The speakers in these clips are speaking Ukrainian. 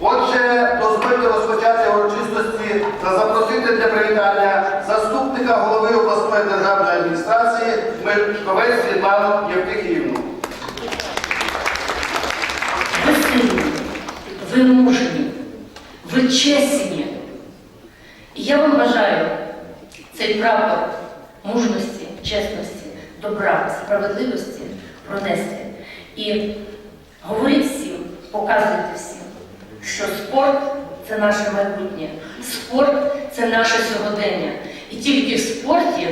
Отже, дозвольте розпочати урочистості та запросити для привітання заступника голови обласної державної адміністрації Мишковець Світлану Євтихівну. Ви сильні, ви мужні, ви чесні. І я вам бажаю цей прапор мужності, чесності, добра, справедливості пронести. І говоріть всім, показуйте всім, спорт це наше майбутнє, спорт це наше сьогодення. І тільки в спорті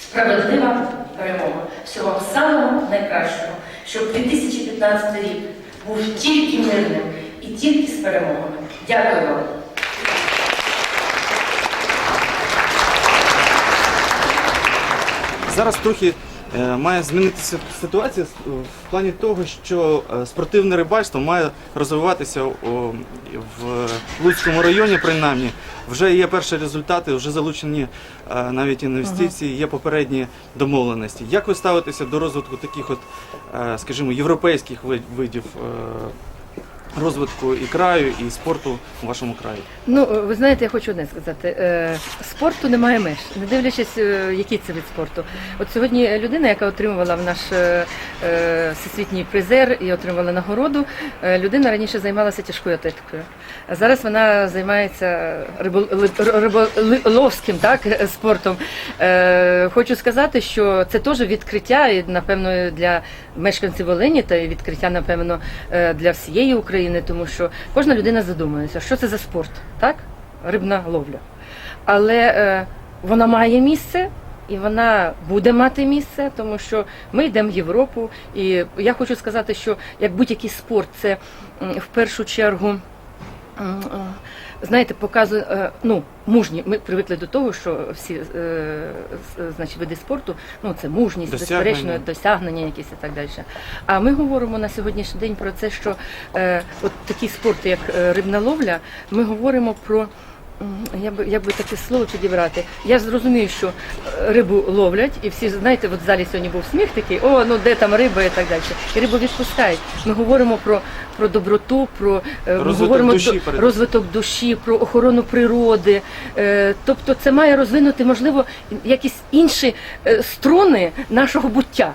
справедлива перемога. Всього самого найкращого, щоб 2015 рік був тільки мирним і тільки з перемогами. Дякую вам. Зараз трохи має змінитися ситуація в плані того, що е, спортивне рибальство має розвиватися в Луцькому районі, принаймні. Вже є перші результати, вже залучені е, навіть інвестиції, є попередні домовленості. Як ви ставитеся до розвитку таких, от, е, скажімо, європейських ви- видів е, розвитку і краю, і спорту у вашому краї? Ну, ви знаєте, я хочу одне сказати. Е, Спорту немає меж, не дивлячись, е, який це від спорту. От сьогодні людина, яка отримувала в наш е, е, всесвітній призер і отримала нагороду, е, людина раніше займалася тяжкою атлетикою. А зараз вона займається рибол- риболовським так, е, спортом. Е, Хочу сказати, що це теж відкриття, і, напевно, для мешканців Волині та відкриття, напевно, е, для всієї України, тому що кожна людина задумується, що це за спорт, так? Рибна ловля. Але е, вона має місце. І вона буде мати місце, тому що ми йдемо в Європу. І я хочу сказати, що як будь-який спорт, це в першу чергу знаєте, показує е, ну, мужні. Ми привикли до того, що всі е, значить, види спорту, ну це мужність, Досягнення. безперечно, досягнення якісь і так далі. А ми говоримо на сьогоднішній день про це, що е, от такі спорти, як е, рибна ловля, ми говоримо про. Я би як би таке слово підібрати. Я ж зрозумію, що е, рибу ловлять, і всі знаєте, от в залі сьогодні був сміх такий, о, ну де там риба і так далі. І рибу відпускають. Ми говоримо про, про доброту, про е, ми Розвиток говоримо душі перед- розвиток душі, про охорону природи. Е, Тобто це має розвинути, можливо, якісь інші е, струни нашого буття.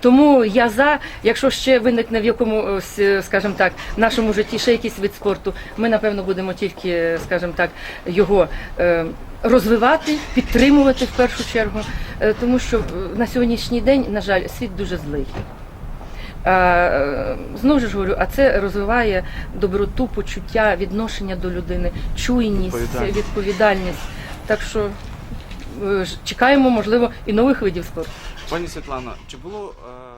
Тому я за, якщо ще виникне в якомусь, е, скажімо так, нашому житті ще якийсь вид спорту, ми напевно будемо тільки, е, скажімо так, його е, розвивати, підтримувати в першу чергу, Е, тому що е, на сьогоднішній день, на жаль, світ дуже злий. А, е, Знову ж говорю, а це розвиває доброту, почуття, відношення до людини, чуйність, Відповідальність. відповідальність. Так що е, чекаємо, можливо, і нових видів спорту. Пані Світлано, чи було е,